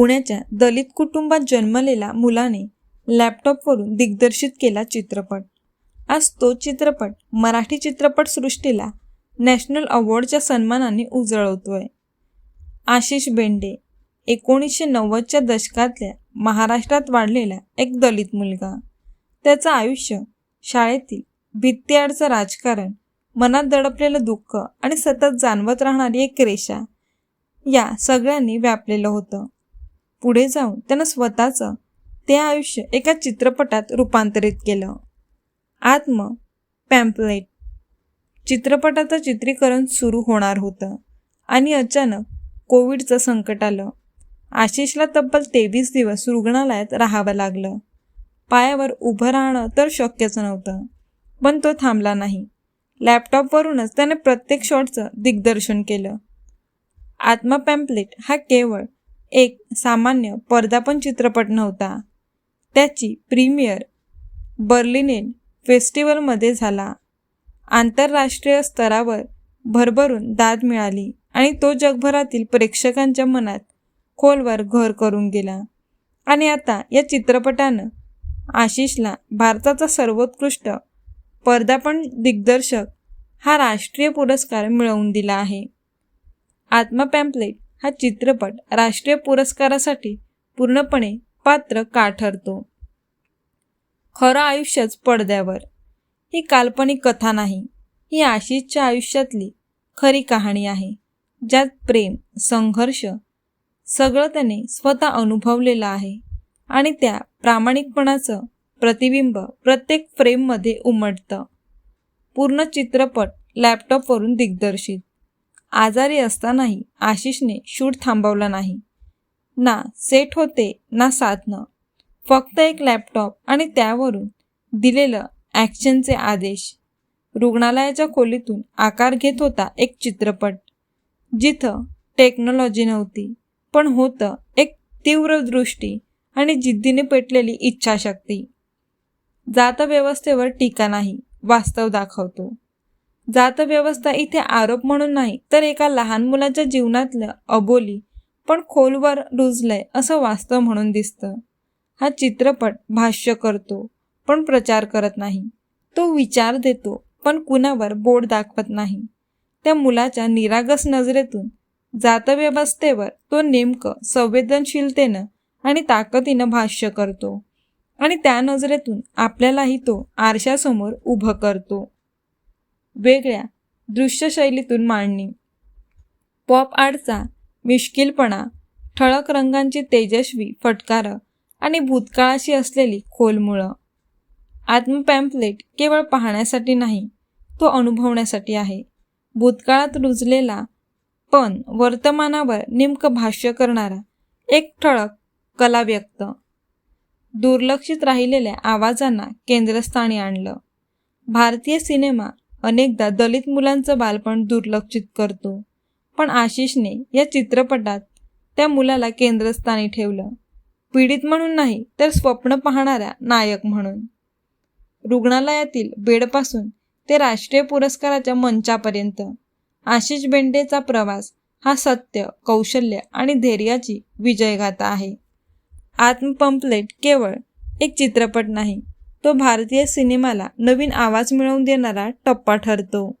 पुण्याच्या दलित कुटुंबात जन्मलेल्या मुलाने लॅपटॉपवरून दिग्दर्शित केला चित्रपट. आज तो चित्रपट मराठी चित्रपटसृष्टीला नॅशनल अवॉर्डच्या सन्मानाने उजळवतोय. आशिष बेंडे एकोणीसशे नव्वदच्या दशकातल्या महाराष्ट्रात वाढलेला एक दलित मुलगा. त्याचं आयुष्य शाळेतील भित्तीआडचं राजकारण मनात दडपलेलं दुःख आणि सतत जाणवत राहणारी एक रेषा या सगळ्यांनी व्यापलेलं होतं. पुढे जाऊन त्यानं स्वतःचं ते आयुष्य एका चित्रपटात रूपांतरित केलं. आत्म पॅम्पलेट. चित्रपटाचं चित्रीकरण सुरू होणार होतं आणि अचानक कोविडचं संकट आलं. आशिषला तब्बल तेवीस दिवस रुग्णालयात राहावं लागलं. पायावर उभं राहणं तर शक्यच नव्हतं पण तो थांबला नाही. लॅपटॉपवरूनच त्याने प्रत्येक शॉटचं दिग्दर्शन केलं. आत्मा पॅम्पलेट हा केवळ एक सामान्य पडदापण चित्रपट नव्हता. त्याची प्रीमियर बर्लिनेन फेस्टिवलमध्ये झाला. आंतरराष्ट्रीय स्तरावर भरभरून दाद मिळाली आणि तो जगभरातील प्रेक्षकांच्या मनात खोलवर घर करून गेला. आणि आता या चित्रपटानं आशिषला भारताचा सर्वोत्कृष्ट पर्दापण दिग्दर्शक हा राष्ट्रीय पुरस्कार मिळवून दिला आहे. आत्मा पॅम्पलेट हा चित्रपट राष्ट्रीय पुरस्कारासाठी पूर्णपणे पात्र का ठरतो? खरं आयुष्यच पडद्यावर. ही काल्पनिक कथा नाही. ही आशिषच्या आयुष्यातली खरी कहाणी आहे. ज्यात प्रेम संघर्ष सगळं त्याने स्वतः अनुभवलेलं आहे आणि त्या प्रामाणिकपणाचं प्रतिबिंब प्रत्येक फ्रेममध्ये उमटतं. पूर्ण चित्रपट लॅपटॉपवरून दिग्दर्शित. आजारी असतानाही आशिषने शूट थांबवला नाही. ना सेट होते ना साधनं. फक्त एक लॅपटॉप आणि त्यावरून दिलेलं ॲक्शनचे आदेश. रुग्णालयाच्या खोलीतून आकार घेत होता एक चित्रपट. जिथं टेक्नॉलॉजी नव्हती पण होतं एक तीव्र दृष्टी आणि जिद्दीने पेटलेली इच्छाशक्ती. जात व्यवस्थेवर टीका नाही वास्तव दाखवतो. जातव्यवस्था इथे आरोप म्हणून नाही तर एका लहान मुलाच्या जीवनातलं अबोली पण खोलवर रुजलंय असं वास्तव म्हणून दिसतं. हा चित्रपट भाष्य करतो पण प्रचार करत नाही. तो विचार देतो पण कुणावर बोट दाखवत नाही. त्या मुलाच्या निरागस नजरेतून जातव्यवस्थेवर तो नेमकं संवेदनशीलतेनं आणि ताकदीनं भाष्य करतो. आणि त्या नजरेतून आपल्यालाही तो आरशासमोर उभं करतो. वेगळ्या दृश्यशैलीतून मांडणी. पॉप आर्टचा मिश्किलपणा ठळक रंगांची तेजस्वी फटकारं आणि भूतकाळाशी असलेली खोलमुळं. आत्मपॅम्पलेट केवळ पाहण्यासाठी नाही तो अनुभवण्यासाठी आहे. भूतकाळात रुजलेला पण वर्तमानावर नेमकं भाष्य करणारा एक ठळक कला व्यक्त दुर्लक्षित राहिलेल्या आवाजांना केंद्रस्थानी आणलं. भारतीय सिनेमा अनेकदा दलित मुलांचं बालपण दुर्लक्षित करतो. पण आशिषने या चित्रपटात त्या मुलाला केंद्रस्थानी ठेवलं. पीडित म्हणून नाही तर स्वप्न पाहणाऱ्या नायक म्हणून. रुग्णालयातील बेडपासून ते राष्ट्रीय पुरस्काराच्या मंचापर्यंत आशिष बेंडेचा प्रवास हा सत्य कौशल्य आणि धैर्याची विजयगाथा आहे. आत्मपंपलेट केवळ एक चित्रपट नाही तो भारतीय सिनेमाला नवीन आवाज मिळवून देणारा टप्पा ठरतो.